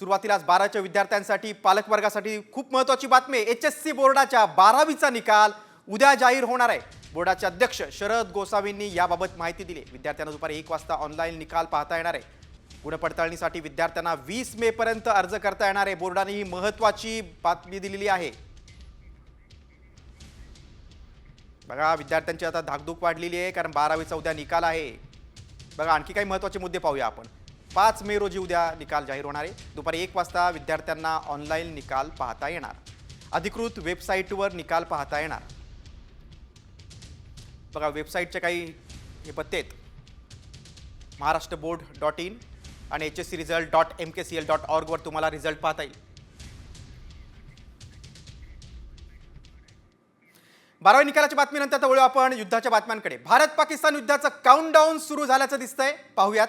सुरुवातीलाच बाराच्या विद्यार्थ्यांसाठी पालकवर्गासाठी खूप महत्वाची बातमी एच एस सी बोर्डाच्या बारावीचा निकाल उद्या जाहीर होणार आहे. बोर्डाचे अध्यक्ष शरद गोसावींनी याबाबत माहिती दिली. विद्यार्थ्यांना दुपारी एक वाजता ऑनलाईन निकाल पाहता येणार आहे. गुणपडताळणीसाठी विद्यार्थ्यांना वीस मे पर्यंत अर्ज करता येणार आहे. बोर्डाने ही महत्वाची बातमी दिलेली आहे. बघा विद्यार्थ्यांची आता धाकधूक वाढलेली आहे कारण बारावीचा उद्या निकाल आहे. बघा आणखी काही महत्त्वाचे मुद्दे पाहूया आपण. पाच मे रोजी उद्या निकाल जाहीर होणार आहे. दुपारी एक वाजता विद्यार्थ्यांना ऑनलाईन निकाल पाहता येणार. अधिकृत वेबसाईटवर निकाल पाहता येणार. बघा वेबसाईटचे काही हे पत्ते आहेत. महाराष्ट्र बोर्ड डॉट इन आणि H S C result dot M K C L dot ऑर्गवर तुम्हाला रिझल्ट पाहता येईल. बारावी निकालाच्या बातमीनंतर वळू आपण युद्धाच्या बातम्यांकडे. भारत पाकिस्तान युद्धाचं काउंटडाऊन सुरू झाल्याचं दिसतंय. पाहूयात.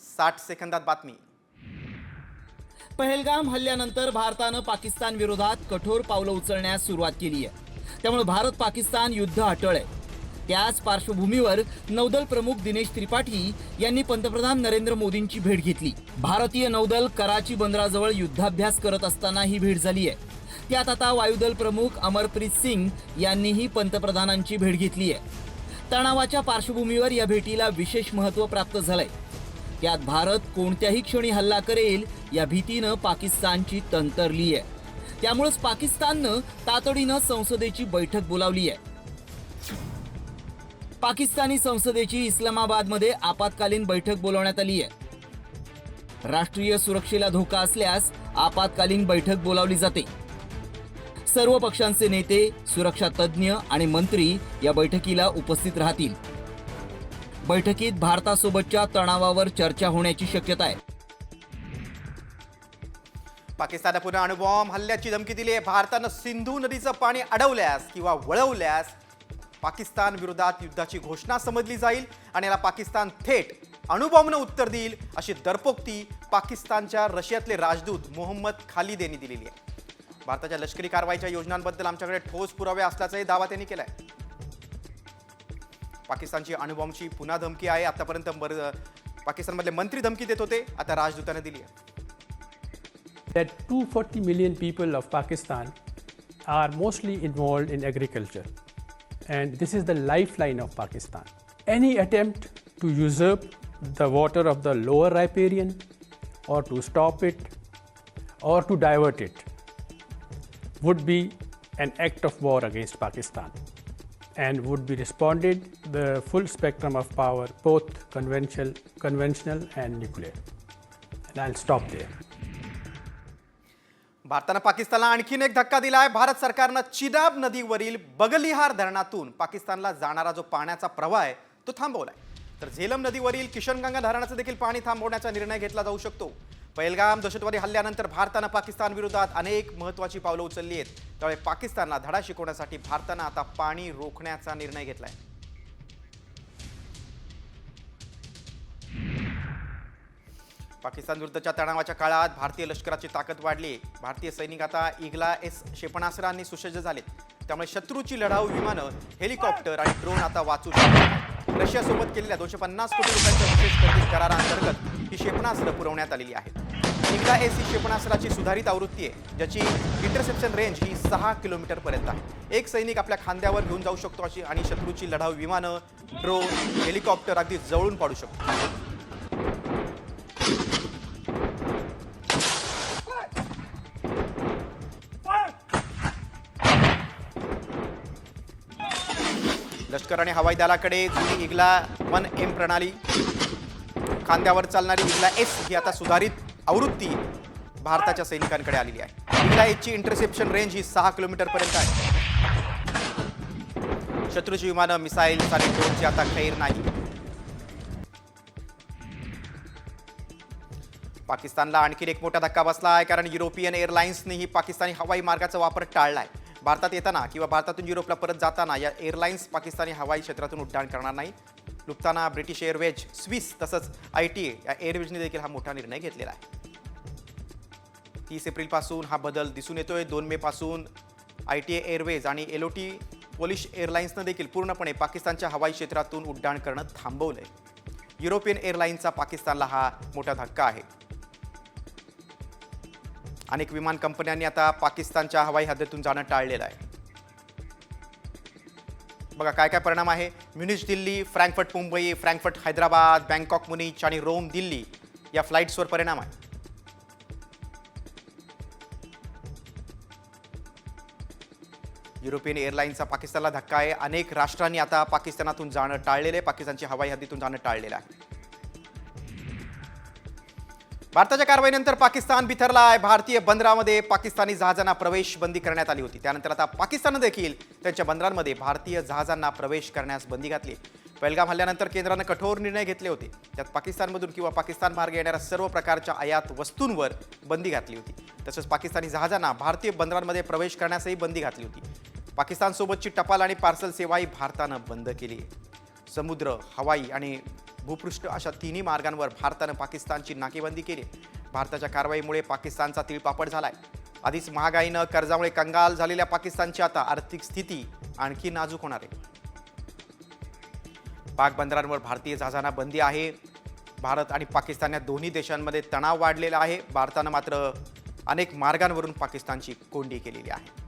साठ सेकंदात बातमी. पहलगाम हल्ल्यानंतर भारतानं पाकिस्तान विरोधात कठोर पावलं उचलण्यास सुरुवात केली आहे त्यामुळे भारत पाकिस्तान युद्ध अटळ आहे. त्याच पार्श्वभूमीवर नौदल प्रमुख दिनेश त्रिपाठी यांनी पंतप्रधान नरेंद्र मोदींची भेट घेतली. भारतीय नौदल कराची बंदराजवळ युद्धाभ्यास करत असताना ही भेट झाली आहे. त्यात आता वायुदल प्रमुख अमरप्रीत सिंग यांनीही पंतप्रधानांची भेट घेतली आहे. तणावाच्या पार्श्वभूमीवर या भेटीला विशेष महत्त्व प्राप्त झालंय. त्यात भारत कोणत्याही क्षणी हल्ला करेल या भीतीनं पाकिस्तानची तंतरली आहे. त्यामुळेच पाकिस्ताननं तातडीनं संसदेची बैठक बोलावली आहे. पाकिस्तानी संसदेची इस्लामाबादमध्ये आपत्कालीन बैठक बोलवण्यात आली आहे. राष्ट्रीय सुरक्षेला धोका असल्यास आपत्कालीन बैठक बोलावली जाते. सर्व पक्षांचे नेते सुरक्षा तज्ज्ञ आणि मंत्री या बैठकीला उपस्थित राहतील. बैठकीत भारतासोबतच्या तणावावर चर्चा होण्याची शक्यता आहे. पाकिस्तानने पुन्हा अणुबॉम्ब हल्ल्याची धमकी दिली आहे. भारतानं सिंधू नदीचं पाणी अडवल्यास किंवा वळवल्यास पाकिस्तान विरोधात युद्धाची घोषणा समजली जाईल आणि याला पाकिस्तान थेट अणुबॉम्बनं उत्तर देईल अशी दरपोक्ती पाकिस्तानच्या रशियातले राजदूत मोहम्मद खालिद यांनी दिलेली आहे. भारताच्या लष्करी कारवाईच्या योजनांबद्दल आमच्याकडे ठोस पुरावे असल्याचाही दावा त्यांनी केला आहे पाकिस्तानची अणुबॉम्बची पुन्हा धमकी आहे. आतापर्यंत पाकिस्तानमधले मंत्री धमकी देत होते. आता राजदूतानं दिली आहे. Two forty million people of Pakistan are mostly involved in agriculture and this is the life line of Pakistan any attempt to use up the water of the lower riparian or to stop it or to divert it would be an act of war against Pakistan and would be responded the full spectrum of power, both conventional, conventional and nuclear. And I'll stop there. भारतानं पाकिस्तानला आणखीन एक धक्का दिला आहे भारत सरकारनं चिनाब नदीवरील बगलिहार धरणातून पाकिस्तानला जाणारा जो पाण्याचा प्रवाह आहे तो थांबवला आहे तर झेलम नदीवरील किशनगंगा धरणाचं देखील पाणी थांबवण्याचा निर्णय घेतला जाऊ शकतो पहिलगाम दहशतवादी हल्ल्यानंतर भारतानं पाकिस्तान विरोधात अनेक महत्त्वाची पावलं उचलली आहेत. त्यामुळे पाकिस्तानला धडा शिकवण्यासाठी भारतानं आता पाणी रोखण्याचा निर्णय घेतलाय. पाकिस्तान विरुद्धच्या तणावाच्या काळात भारतीय लष्कराची ताकद वाढली. भारतीय सैनिक आता इगला एस क्षेपणास्त्रांनी सुसज्ज झाले त्यामुळे शत्रूची लढाऊ विमानं हेलिकॉप्टर आणि ड्रोन आता वाचू शकतात. रशियासोबत केलेल्या दोनशे पन्नास कोटी रुपयांच्या विशेष खरेदी कराराअंतर्गत ही क्षेपणास्त्र पुरवण्यात आलेली आहेत. इगला ए सी क्षेपणास्त्राची सुधारित आवृत्ती आहे ज्याची इंटरसेप्शन रेंज ही सहा किलोमीटरपर्यंत आहे. एक सैनिक आपल्या खांद्यावर घेऊन जाऊ शकतो अशी आणि शत्रूची लढाऊ विमानं ड्रोन हेलिकॉप्टर अगदी जवळून पाडू शकतो. लष्कर आणि हवाई दलाकडे जुनी इगला वन एम प्रणाली खांद्यावर चालणारी इगला एस ही आता सुधारित आवृत्ती भारताच्या सैनिकांकडे आलेली आहे. इगला इंटरसेप्शन रेंज ही सहा किलोमीटर पर्यंत आहे. शत्रूची विमानं मिसाईल आणि ड्रोनची आता खैर नाही. पाकिस्तानला आणखी एक मोठा धक्का बसला आहे कारण युरोपियन एअरलाइन्सनेही पाकिस्तानी हवाई मार्गाचा वापर टाळला आहे भारतात येताना किंवा भारतातून युरोपला परत जाताना या एअरलाइन्स पाकिस्तानी हवाई क्षेत्रातून उड्डाण करणार नाही. लुप्ताना ब्रिटिश एअरवेज स्विस तसंच आय टी या एअरवेजने देखील हा मोठा निर्णय घेतलेला आहे. तीस एप्रिलपासून हा बदल दिसून येतोय. दोन मे पासून आय टी एअरवेज आणि एल ओ टी पोलिश एअरलाईन्सनं देखील पूर्णपणे पाकिस्तानच्या हवाई क्षेत्रातून उड्डाण करणं थांबवलंय. युरोपियन एअरलाईन्सचा पाकिस्तानला हा मोठा धक्का आहे. अनेक विमान कंपन्यांनी आता पाकिस्तानच्या हवाई हद्दीतून जाणं टाळलेलं आहे. बघा काय काय परिणाम आहे? Munich Delhi Frankfurt Mumbai Frankfurt Hyderabad Bangkok Munich आणि रोम दिल्ली या फ्लाईट्सवर परिणाम आहे. युरोपियन एअरलाईन्सचा पाकिस्तानला धक्का आहे. अनेक राष्ट्रांनी आता पाकिस्तानातून जाणं टाळलेलं आहे. पाकिस्तानची हवाई हद्दीतून जाणं टाळलेलं आहे. भारताच्या कारवाईनंतर पाकिस्तान बिथरला आहे. भारतीय बंदरामध्ये पाकिस्तानी जहाजांना प्रवेश बंदी करण्यात आली होती. त्यानंतर आता पाकिस्ताननं देखील त्यांच्या बंदरांमध्ये भारतीय जहाजांना प्रवेश करण्यास बंदी घातली पहलगाम हल्ल्यानंतर केंद्रानं कठोर निर्णय घेतले होते. त्यात पाकिस्तानमधून किंवा पाकिस्तान मार्गे येणाऱ्या सर्व प्रकारच्या आयात वस्तूंवर बंदी घातली होती. तसंच पाकिस्तानी जहाजांना भारतीय बंदरांमध्ये प्रवेश करण्यासही बंदी घातली होती. पाकिस्तानसोबतची टपाल आणि पार्सल सेवाही भारतानं बंद केली. समुद्र हवाई आणि भूपृष्ठ अशा तिन्ही मार्गांवर भारतानं पाकिस्तानची नाकेबंदी केली. भारताच्या कारवाईमुळे पाकिस्तानचा तिळपापड झालाय. आधीच महागाईनं कर्जामुळे कंगाल झालेल्या पाकिस्तानची आता आर्थिक स्थिती आणखी नाजूक होणार आहे. पाक बंदरांवर भारतीय जहाजांना बंदी आहे. भारत आणि पाकिस्तान या दोन्ही देशांमध्ये तणाव वाढलेला आहे. भारतानं मात्र अनेक मार्गांवरून पाकिस्तानची कोंडी केलेली आहे.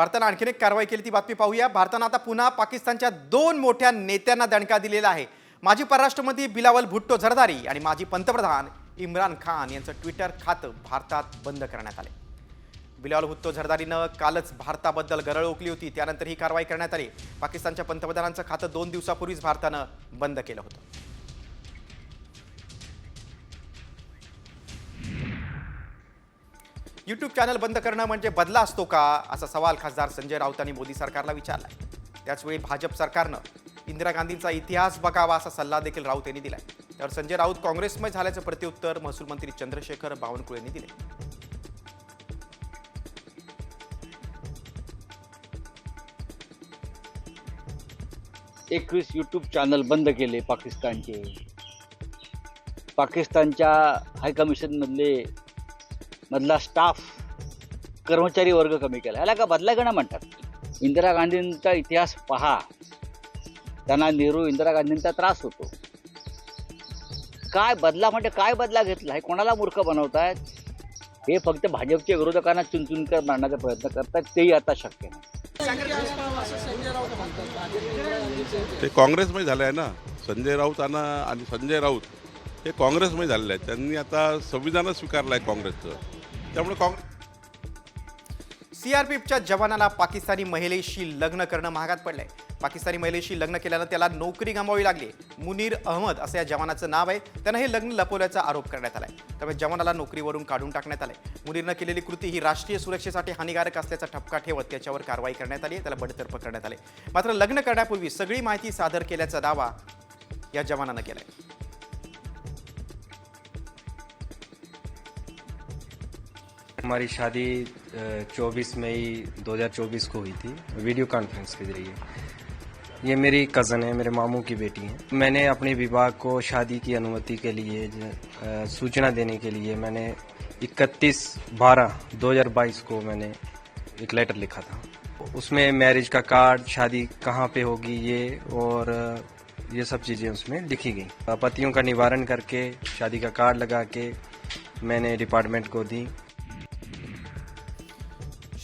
भारतानं आणखीन एक कारवाई केली ती बातमी पाहूया. भारतानं आता पुन्हा पाकिस्तानच्या दोन मोठ्या नेत्यांना दणका दिलेला आहे. माजी परराष्ट्रमंत्री बिलावल भुट्टो झरदारी आणि माजी पंतप्रधान इम्रान खान यांचं ट्विटर खातं भारतात बंद करण्यात आले बिलावल भुट्टो झरदारीनं कालच भारताबद्दल गरळ ओकली होती त्यानंतर ही कारवाई करण्यात आली. पाकिस्तानच्या पंतप्रधानांचं खातं दोन दिवसापूर्वीच भारतानं बंद केलं होतं. यूट्यूब चॅनल बंद करणं म्हणजे बदला असतो का? असा सवाल खासदार संजय राऊतांनी मोदी सरकारला विचारलाय. त्याचवेळी भाजप सरकारनं इंदिरा गांधींचा इतिहास बघावा असा सल्ला देखील राऊत यांनी दिलाय. तर संजय राऊत काँग्रेसमय झाल्याचं प्रत्युत्तर महसूल मंत्री चंद्रशेखर बावनकुळे यांनी दिले एकवीस यूट्यूब चॅनल बंद केले पाकिस्तानचे. पाकिस्तानच्या हायकमिशनमधले मधला स्टाफ कर्मचारी वर्ग कमी केला. ह्याला का बदला घेणं म्हणतात? इंदिरा गांधींचा इतिहास पहा. त्यांना नेहरू इंदिरा गांधींचा त्रास होतो. काय बदला म्हणजे काय बदला घेतला? हे कोणाला मूर्ख बनवतायत? हे फक्त भाजपच्या विरोधकांना चुनचुनकर मारण्याचा प्रयत्न करतात तेही आता शक्य नाही. ते काँग्रेसमध्ये झालं आहे ना. संजय राऊत आणि आणि संजय राऊत हे काँग्रेसमध्ये झालेले आहेत. त्यांनी आता संविधानच स्वीकारलं आहे काँग्रेसचं. त्यामुळे काँग्रेस सीआरपीएफच्या जवानाला पाकिस्तानी महिलेशी लग्न करणं महागात पडलंय. पाकिस्तानी महिलेशी लग्न केल्यानं त्याला नोकरी गमावी लागली. मुनीर अहमद असं या जवानाचं नाव आहे. त्यानं हे लग्न लपवल्याचा आरोप करण्यात आलाय. त्यामुळे जवानाला नोकरीवरून काढून टाकण्यात आलंय. मुनीरनं केलेली कृती ही राष्ट्रीय सुरक्षेसाठी हानिकारक असल्याचा ठपका ठेवत त्याच्यावर कारवाई करण्यात आली आहे. त्याला बडतर्फ करण्यात आले मात्र लग्न करण्यापूर्वी सगळी माहिती सादर केल्याचा दावा या जवानानं केलाय. हमारी शादी चौबीस मई 2024 को हुई थी, वीडियो कॉन्फ्रेंस के ज़रिए। ये मेरी कज़न है, मेरे मामू की बेटी है। मैंने अपने विभाग को, शादी की अनुमति के लिए सूचना देने के लिए मैंने 31 बारह 2022 को मैंने एक लेटर लिखा था। उसमें मैरिज का कार्ड शादी कहाँ पे होगी ये और ये सब चीज़ें उसमें लिखी गई। आपत्तियों का निवारण करके, शादी का कार्ड लगा के मैंने डिपार्टमेंट को दी।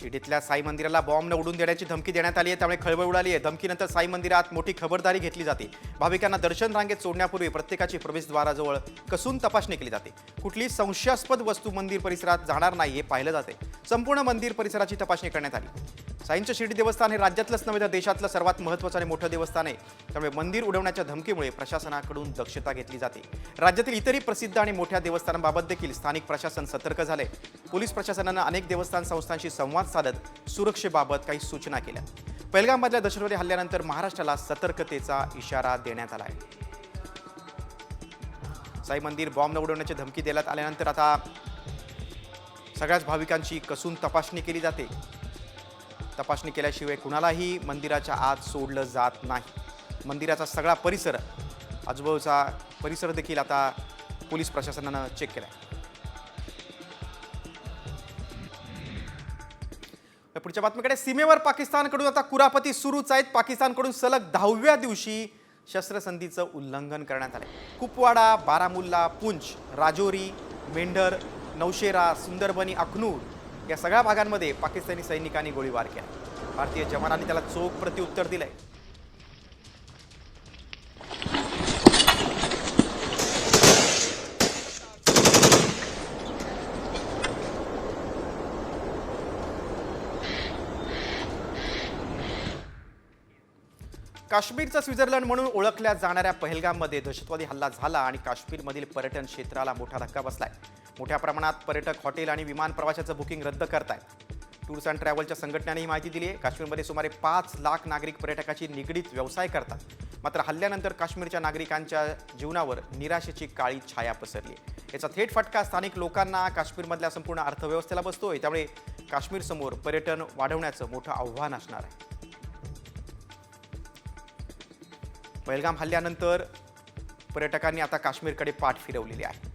शिर्डीतल्या साई मंदिराला बॉम्ब उडून देण्याची धमकी देण्यात आली आहे. त्यामुळे खळबळ उडाली आहे. धमकीनंतर साई मंदिरात मोठी खबरदारी घेतली जाते. भाविकांना दर्शन रांगेत सोडण्यापूर्वी प्रत्येकाची प्रवेशद्वाराजवळ कसून तपासणी केली जाते. कुठली संशयास्पद वस्तू मंदिर परिसरात जाणार नाही हे पाहिलं जाते. संपूर्ण मंदिर परिसराची तपासणी करण्यात आली. साईंचं शिर्डी देवस्थान हे राज्यातलंच नव्हे तर देशातलं सर्वात महत्त्वाचं आणि मोठं देवस्थान आहे. त्यामुळे मंदिर उडवण्याच्या धमकीमुळे प्रशासनाकडून दक्षता घेतली जाते. राज्यातील इतरही प्रसिद्ध आणि मोठ्या देवस्थानांबाबत देखील स्थानिक प्रशासन सतर्क झाले पोलीस प्रशासनानं अनेक देवस्थान संस्थांशी संवाद साधत सुरक्षेबाबत काही सूचना केल्या. पहिलगाममधल्या दहशतवादी हल्ल्यानंतर महाराष्ट्राला सतर्कतेचा इशारा देण्यात आला आहे. साई मंदिर बॉम्ब न उडवण्याची धमकी देण्यात आल्यानंतर आता सगळ्याच भाविकांची कसून तपासणी केली जाते. तपासणी केल्याशिवाय कुणालाही मंदिराच्या आत सोडलं जात नाही. मंदिराचा सगळा परिसर आजूबाजूचा परिसर देखील आता पोलीस प्रशासनानं चेक केला आहे पुढच्या बातमीकडे सीमेवर पाकिस्तानकडून आता कुरापती सुरूच आहेत. पाकिस्तानकडून सलग दहाव्या दिवशी शस्त्रसंधीचं उल्लंघन करण्यात आलं कुपवाडा बारामुल्ला पुंछ राजौरी मेंढर नौशेरा सुंदरबनी अखनूर या सगळ्या भागांमध्ये पाकिस्तानी सैनिकांनी गोळीबार केला. भारतीय जवानांनी त्याला चोख प्रत्युत्तर दिलंय. काश्मीरचं स्वित्झर्लंड म्हणून ओळखल्या जाणाऱ्या पहलगाममध्ये दहशतवादी हल्ला झाला आणि काश्मीरमधील पर्यटन क्षेत्राला मोठा धक्का बसलाय. मोठ्या प्रमाणात पर्यटक हॉटेल आणि विमान प्रवासाचं बुकिंग रद्द करतायत. टूर्स अँड ट्रॅव्हलच्या संघटनेने ही माहिती दिली आहे काश्मीरमध्ये सुमारे पाच लाख नागरिक पर्यटकाची निगडीत व्यवसाय करतात. मात्र हल्ल्यानंतर काश्मीरच्या नागरिकांच्या जीवनावर निराशेची काळी छाया पसरली आहे याचा थेट फटका स्थानिक लोकांना काश्मीरमधल्या संपूर्ण अर्थव्यवस्थेला बसतोय. त्यामुळे काश्मीरसमोर पर्यटन वाढवण्याचं मोठं आव्हान असणार आहे. पहलगाम हल्ल्यानंतर पर्यटकांनी आता काश्मीरकडे पाठ फिरवलेली आहे.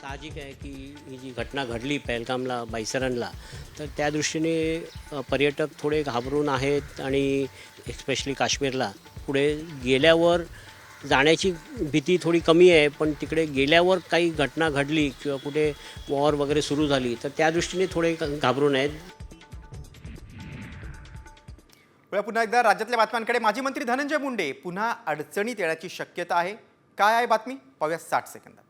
साहजिक आहे की ही जी घटना घडली पहलगामला बायसरणला तर त्या दृष्टीने पर्यटक थोडे घाबरून आहेत आणि एस्पेशली काश्मीरला. पुढे गेल्यावर जाण्याची भीती थोडी कमी आहे पण तिकडे गेल्यावर काही घटना घडली किंवा कुठे वॉर वगैरे सुरू झाली तर त्या दृष्टीने थोडे घाबरून आहेत. पुन्हा एकदा राज्यातल्या बातम्यांकडे. माजी मंत्री धनंजय मुंडे पुन्हा अडचणीत येण्याची शक्यता आहे. काय आहे बातमी? पाहूया साठ सेकंदात.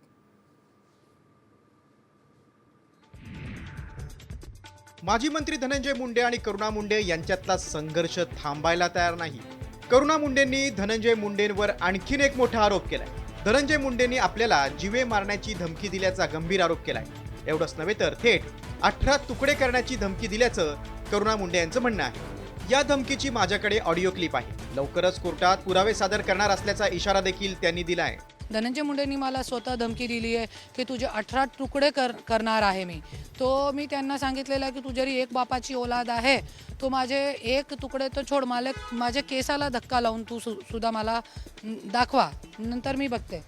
माजी मंत्री धनंजय मुंडे आणि करुणा मुंडे यांच्यातला संघर्ष थांबायला तयार नाही. करुणा मुंडेंनी धनंजय मुंडेंवर आणखीन एक मोठा आरोप केलाय. धनंजय मुंडेंनी आपल्याला जीवे मारण्याची धमकी दिल्याचा गंभीर आरोप केलाय. एवढंच नव्हे तर थेट अठरा तुकडे करण्याची धमकी दिल्याचं करुणा मुंडे यांचं म्हणणं आहे. या धमकीची माझ्याकडे ऑडिओ क्लिप आहे. लवकरच कोर्टात पुरावे सादर करणार असल्याचा इशारा देखील त्यांनी दिला आहे धनंजय मुंडेंनी मला स्वतः धमकी दिली आहे की तुझे अठरा तुकडे कर करणार आहे मी. तो मी त्यांना सांगितलेलं आहे की तू जरी एक बापाची ओलाद आहे तो माझे एक तुकडे तर छोड मला माझ्या केसाला धक्का लावून तू सु सुद्धा मला दाखवा. नंतर मी बघते.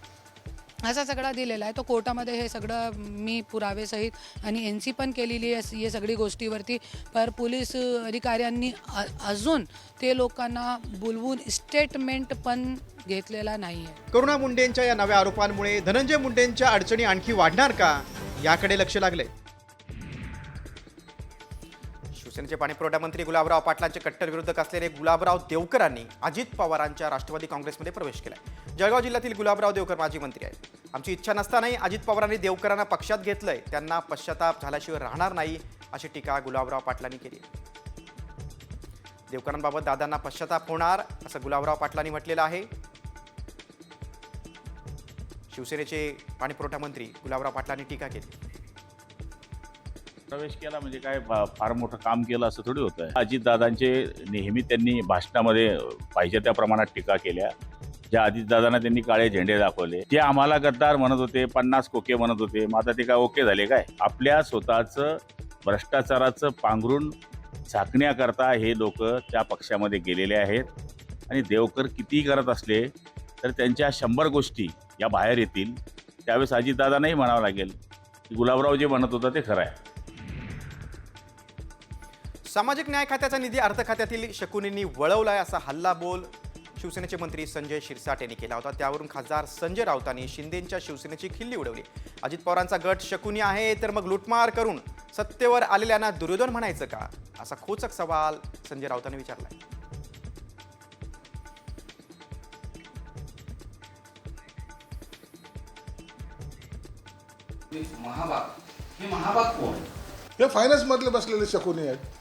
असा सगळा दिलेला आहे. तो कोर्टामध्ये हे सगळं मी पुरावेसहित आणि एन सी पण केलेली आहे हे सगळी गोष्टीवरती. पर पोलीस अधिकाऱ्यांनी अजून ते लोकांना बोलवून स्टेटमेंट पण घेतलेला नाही आहे करुणा मुंडेंच्या या नव्या आरोपांमुळे धनंजय मुंडेंच्या अडचणी आणखी वाढणार का? याकडे लक्ष लागले शिवसेनेचे पाणीपुरवठा मंत्री गुलाबराव पाटलांचे कट्टर विरोधक असलेले गुलाबराव देवकरांनी अजित पवारांच्या राष्ट्रवादी काँग्रेसमध्ये प्रवेश केलाय. जळगाव जिल्ह्यातील गुलाबराव देवकर माजी मंत्री आहेत. आमची इच्छा नसतानाही अजित पवारांनी देवकरांना पक्षात घेतलंय. त्यांना पश्चाताप झाल्याशिवाय राहणार नाही अशी टीका गुलाबराव पाटलांनी केली देवकरांबाबत दादांना पश्चाताप होणार असं गुलाबराव पाटलांनी म्हटलेलं आहे. शिवसेनेचे पाणीपुरवठा मंत्री गुलाबराव पाटलांनी टीका केली. प्रवेश केला म्हणजे काय फार मोठं काम केलं असं थोडी होतं अजितदादांचे नेहमी त्यांनी भाषणामध्ये पाहिजे त्या प्रमाणात टीका केल्या. ज्या अजितदादांना त्यांनी काळे झेंडे दाखवले. ते आम्हाला गद्दार म्हणत होते पन्नास कोके म्हणत होते मग आता ते काय ओके झाले काय? आपल्या स्वतःचं भ्रष्टाचाराचं पांघरून झाकण्याकरता हे लोक त्या पक्षामध्ये गेलेले आहेत. आणि देवकर कितीही करत असले तर त्यांच्या शंभर गोष्टी या बाहेर येतील. त्यावेळेस अजितदादांनाही म्हणावं लागेल की गुलाबराव जे म्हणत होता ते खरं आहे. सामाजिक न्याय खात्याचा निधी अर्थ खात्यातील शकुनींनी वळवलाय असा हल्ला बोल शिवसेनेचे मंत्री संजय शिरसाट यांनी केला होता. त्यावरून खासदार संजय राऊतांनी शिंदेच्या शिवसेनेची खिल्ली उडवली. अजित पवारांचा गट शकुनी आहे तर मग लुटमार करून सत्तेवर आलेल्यांना दुर्योधन म्हणायचं का? असा खोचक सवाल संजय राऊतांनी विचारलाय. हे फायनान्स मधले बसलेले शकुनी आहेत.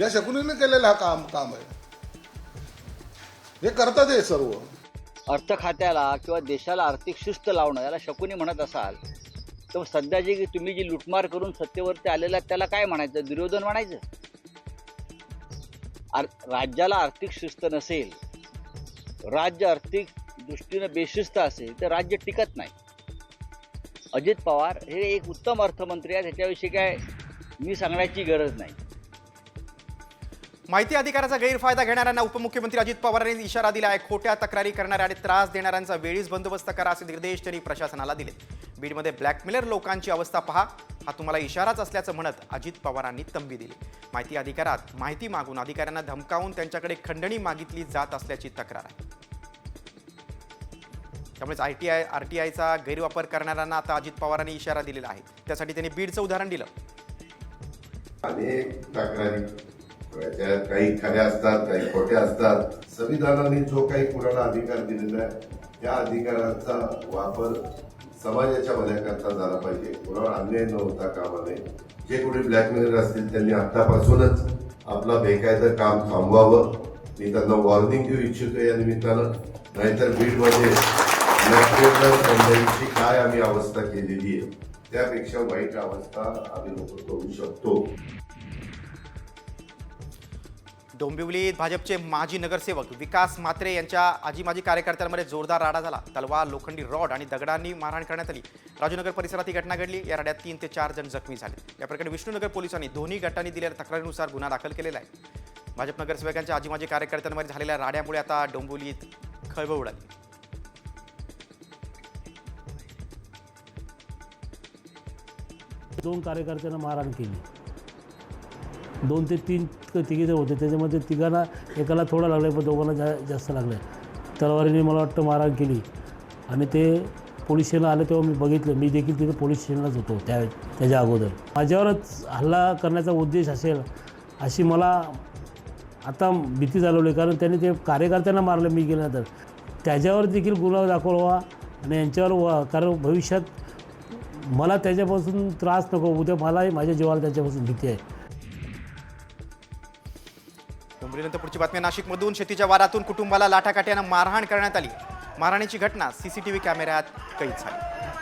या शकुनीने केलेलं हा काम काम आहे. हे करतात हे सर्व. अर्थ खात्याला किंवा देशाला आर्थिक शिस्त लावणं याला शकुनी म्हणत असाल तर सध्या जे तुम्ही जी लुटमार करून सत्तेवरती आलेला त्याला काय म्हणायचं? दुर्योधन म्हणायचं? आर राज्याला आर्थिक शिस्त नसेल राज्य आर्थिक दृष्टीनं बेशिस्त असेल तर राज्य टिकत नाही. अजित पवार हे एक उत्तम अर्थमंत्री आहेत ह्याच्याविषयी काय मी सांगण्याची गरज नाही. माहिती अधिकाराचा गैरफायदा घेणाऱ्यांना उपमुख्यमंत्री अजित पवारांनी इशारा दिला आहे. खोट्या तक्रारी करणाऱ्या आणि त्रास देणाऱ्यांचा वेळीच बंदोबस्त करा असे निर्देश त्यांनी प्रशासनाला दिले. बीडमध्ये ब्लॅकमेलर लोकांची अवस्था पहा. हा तुम्हाला इशाराच असल्याचं म्हणत अजित पवारांनी तंबी दिली. माहिती अधिकारात माहिती मागून अधिकाऱ्यांना धमकावून त्यांच्याकडे खंडणी मागितली जात असल्याची तक्रार आहे. त्यामुळेच I T I R T आयचा गैरवापर करणाऱ्यांना आता अजित पवारांनी इशारा दिलेला आहे. त्यासाठी त्यांनी बीडचं उदाहरण दिलं. त्यात काही खऱ्या असतात काही खोट्या असतात. संविधानाने जो काही कुणाला अधिकार दिलेला आहे त्या अधिकाराचा वापर समाजाच्या भल्याकरता झाला पाहिजे. कुणावर अन्याय न होता कामा नये जे कोणी ब्लॅकमेलर असतील त्यांनी आतापासूनच आपला बेकायदा काम थांबवावं. मी त्यांना वॉर्निंग देऊ इच्छितो या निमित्तानं. नाहीतर बीडमध्ये ब्लॅकमेलर काय आम्ही अवस्था केलेली आहे त्यापेक्षा वाईट अवस्था आम्ही लोक करू शकतो. डोंबिवलीत भाजपचे माजी नगरसेवक विकास मात्रे यांच्या आजी माजी कार्यकर्त्यांमध्ये जोरदार राडा झाला. तलवार लोखंडी रॉड आणि दगडांनी मारहाण करण्यात आली. राजूनगर परिसरात ही घटना घडली. या राड्यात तीन ते चार जण जखमी झाले. या प्रकरणी विष्णुनगर पोलिसांनी दोन्ही गटांनी दिलेल्या तक्रारीनुसार गुन्हा दाखल केलेला आहे. भाजप नगरसेवकांच्या आजी माजी कार्यकर्त्यांमध्ये झालेल्या राड्यामुळे आता डोंबिवलीत खळबळ उडाली. दोन कार्यकर्त्यांना मारहाण केली. दोन ते तीन तिघे होते. त्याच्यामध्ये तिघांना एकाला थोडा लागलं पण दोघांना जा जास्त लागलं तलवारीने मला वाटतं मारहाण केली. आणि ते पोलीस स्टेशनला आले तेव्हा मी बघितलं. मी देखील तिथे पोलीस स्टेशनलाच होतो त्या त्याच्या अगोदर. माझ्यावरच हल्ला करण्याचा उद्देश असेल अशी मला आता भीती चालवली कारण त्यांनी ते कार्यकर्त्यांना मारलं मी गेल्यानंतर. त्याच्यावर देखील गुन्हा दाखवावा आणि यांच्यावर व्हा. कारण भविष्यात मला त्याच्यापासून त्रास नको. उद्या मलाही माझ्या जीवाला त्याच्यापासून भीती आहे. डोंबिवलीनंतर पुढची बातमी. नाशिकमधून शेतीच्या वारातून कुटुंबाला लाठाकाठ्यानं मारहाण करण्यात आली. मारहाणीची घटना सीसीटीव्ही कॅमेऱ्यात कैद झाली.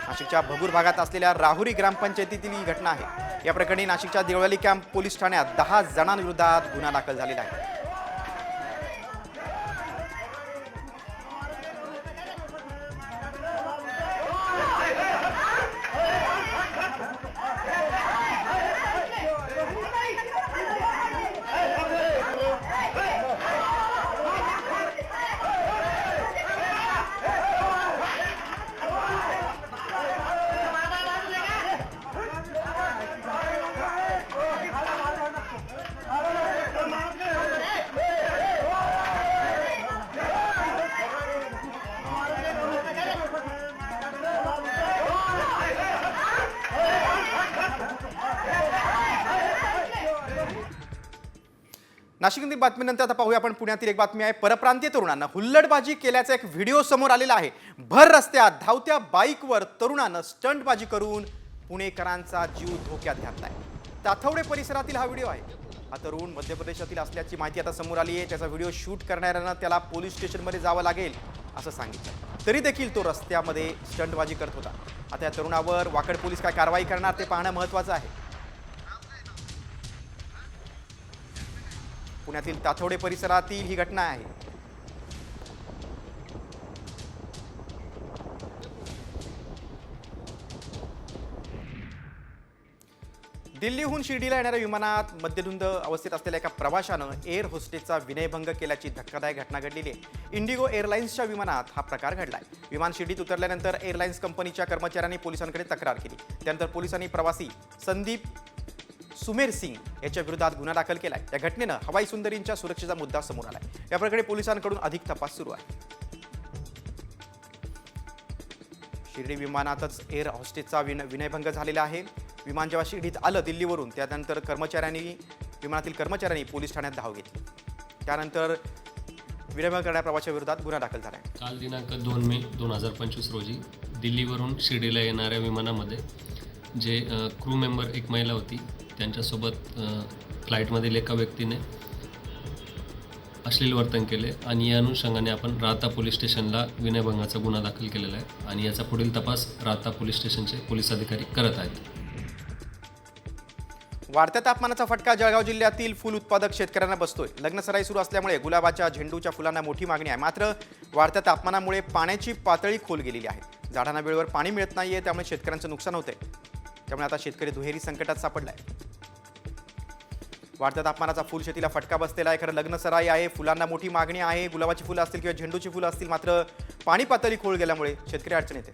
नाशिकच्या भगूर भागात असलेल्या राहुरी ग्रामपंचायतीतील ही घटना आहे. या प्रकरणी नाशिकच्या देवळाली कॅम्प पोलीस ठाण्यात दहा जणांविरोधात गुन्हा दाखल झालेला आहे. नाशिकमधील बातमीनंतर आता पाहूया आपण पुण्यातील एक बातमी आहे. परप्रांतीय तरुणांना हुल्लडबाजी केल्याचा एक व्हिडिओ समोर आलेला आहे. भर रस्त्यात धावत्या बाईकवर तरुणानं स्टंटबाजी करून पुणेकरांचा जीव धोक्यात घातलाय. ताथवडे परिसरातील हा व्हिडिओ आहे. हा तरुण मध्य प्रदेशातील असल्याची माहिती आता समोर आली आहे. त्याचा व्हिडिओ शूट करणाऱ्यांना त्याला पोलीस स्टेशनमध्ये जावं लागेल असं सांगितलं तरी देखील तो रस्त्यामध्ये स्टंटबाजी करत होता. आता या तरुणावर वाकड पोलीस काय कारवाई करणार ते पाहणं महत्त्वाचं आहे. पुण्यातील ताथोडे परिसरातील ही घटना आहे. दिल्लीहून शिर्डीला येणाऱ्या विमानात मध्यधुंद अवस्थेत असलेल्या एका प्रवाशानं एअर होस्टेसचा विनयभंग केल्याची धक्कादायक घटना घडलेली आहे. इंडिगो एअरलाइन्सच्या विमानात हा प्रकार घडलाय. विमान शिर्डीत उतरल्यानंतर एअरलाइन्स कंपनीच्या कर्मचाऱ्यांनी पोलिसांकडे तक्रार केली. त्यानंतर पोलिसांनी प्रवासी संदीप सुमेर सिंग याच्या विरोधात गुन्हा दाखल केलाय. या घटनेनं हवाई सुंदरींच्या सुरक्षेचा मुद्दा समोर आलाय. या प्रकरणी पोलिसांकडून अधिक तपास सुरू आहे. शिर्डी विमानातच एअर हॉस्टेसचा विन विनयभंग झालेला आहे. विमान जेव्हा शिर्डीत आलं दिल्लीवरून त्यानंतर कर्मचाऱ्यांनी विमानातील कर्मचाऱ्यांनी पोलीस ठाण्यात धाव घेतली. त्यानंतर विनयभंग करणाऱ्या प्रवाशा विरोधात गुन्हा दाखल झाला आहे काल दिनांक दोन मे दोन हजार पंचवीस रोजी दिल्लीवरून शिर्डीला येणाऱ्या विमानामध्ये जे क्रू मेंबर एक महिला होती त्यांच्यासोबत फ्लाईटमधील एका व्यक्तीने अश्लील वर्तन केले आणि या अनुषंगाने आपण राहता पोलीस स्टेशनला विनयभंगाचा गुन्हा दाखल केलेला आहे आणि याचा पुढील तपास राहता पोलीस स्टेशनचे पोलीस अधिकारी करत आहेत. वाढत्या तापमानाचा फटका जळगाव जिल्ह्यातील फुल उत्पादक शेतकऱ्यांना बसतोय. लग्नसराई सुरू असल्यामुळे गुलाबाच्या झेंडूच्या फुलांना मोठी मागणी आहे. मात्र वाढत्या तापमानामुळे पाण्याची पातळी खोल गेलेली आहे. झाडांना वेळेवर पाणी मिळत नाहीये त्यामुळे शेतकऱ्यांचं नुकसान होतंय. त्यामुळे आता शेतकरी दुहेरी संकटात सापडलाय. वाढत्या तापमानाचा फुल शेतीला फटका बसलेला आहे. खरं लग्नसराई आहे फुलांना मोठी मागणी आहे गुलाबाची फुलं असतील किंवा झेंडूची फुलं असतील मात्र पाणी पातळी खोल गेल्यामुळे शेतकरी अडचण येते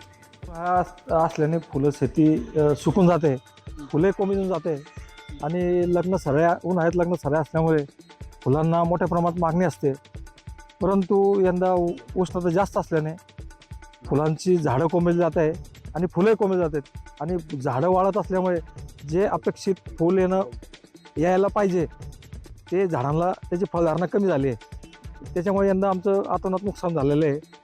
असल्याने फुलं शेती सुकून जाते. फुले होऊन जाते. आणि लग्न सऱ्या उन्हाळ्यात लग्न सऱ्या असल्यामुळे फुलांना मोठ्या प्रमाणात मागणी असते. परंतु यंदा उष्णता जास्त असल्याने फुलांची झाडं कोंबली जात आहे आणि फुलंही कोंबली जात आहेत. आणि झाडं वाळत असल्यामुळे जे अपेक्षित फूल येणं यायला पाहिजे ते झाडांना त्याची फळधारणा कमी झाली आहे. त्याच्यामुळे यंदा आमचं अतोनात नुकसान झालेलं आहे.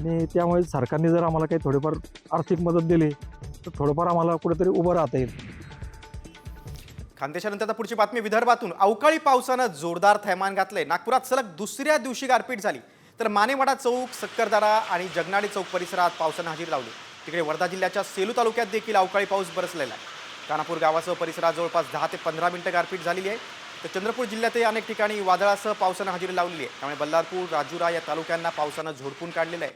आणि त्यामुळे सरकारने जर आम्हाला काही थोडीफार आर्थिक मदत दिली तर थोडंफार आम्हाला कुठेतरी उभं राहता येईल. खानदेशानंतर आता पुढची बातमी विदर्भातून. अवकाळी पावसानं जोरदार थैमान घातलंय. नागपुरात सलग दुसऱ्या दिवशी गारपीट झाली. तर मानेवाडा चौक सक्करदारा आणि जगनाडी चौक परिसरात पावसानं हजेरी लावली. तिकडे वर्धा जिल्ह्याच्या सेलू तालुक्यात देखील अवकाळी पाऊस बरसलेला आहे. कानापूर गावासह परिसरात जवळपास दहा ते पंधरा मिनिटं गारपीट झालेली आहे. तर चंद्रपूर जिल्ह्यातही अनेक ठिकाणी वादळासह पावसानं हजेरी लावलेली आहे. त्यामुळे बल्लारपूर राजुरा या तालुक्यांना पावसानं झोडपून काढलेलं आहे.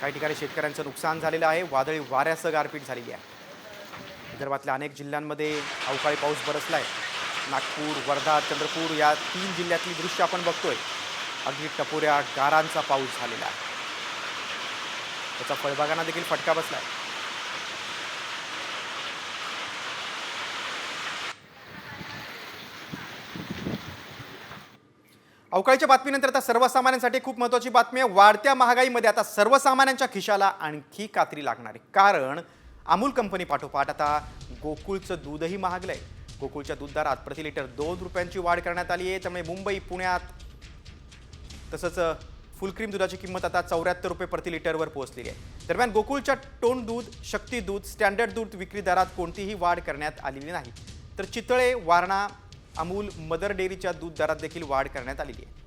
काही ठिकाणी शेतकऱ्यांचं नुकसान झालेलं आहे. वादळी वाऱ्यासह गारपीट झालेली आहे. विदर्भातल्या अनेक जिल्ह्यांमध्ये अवकाळी पाऊस बरसला आहे. नागपूर वर्धा चंद्रपूर या तीन जिल्ह्यातली दृश्य आपण बघतोय. अगदी टपोऱ्या गारांचा पाऊस झालेला आहे. त्याचा फळबागांना देखील फटका बसला आहे अवकाळीच्या बातमीनंतर आता सर्वसामान्यांसाठी खूप महत्त्वाची बातमी आहे. वाढत्या महागाईमध्ये आता सर्वसामान्यांच्या खिशाला आणखी कात्री लागणार आहे. कारण अमूल कंपनी पाठोपाठ आता गोकुळचं दूधही महागलं आहे गोकुळच्या दूध दरात प्रति लिटर दोन रुपयांची वाढ करण्यात आली आहे. त्यामुळे मुंबई पुण्यात तसंच फुल क्रीम दुधाची किंमत आता चौऱ्याहत्तर रुपये प्रति लिटरवर पोहोचलेली आहे. दरम्यान गोकुळच्या टोन दूध शक्ती दूध स्टँडर्ड दूध विक्री दरात कोणतीही वाढ करण्यात आलेली नाही. तर चितळे वारणा अमूल मदर डेअरीच्या दूध दरात देखील वाढ करण्यात आलेली आहे.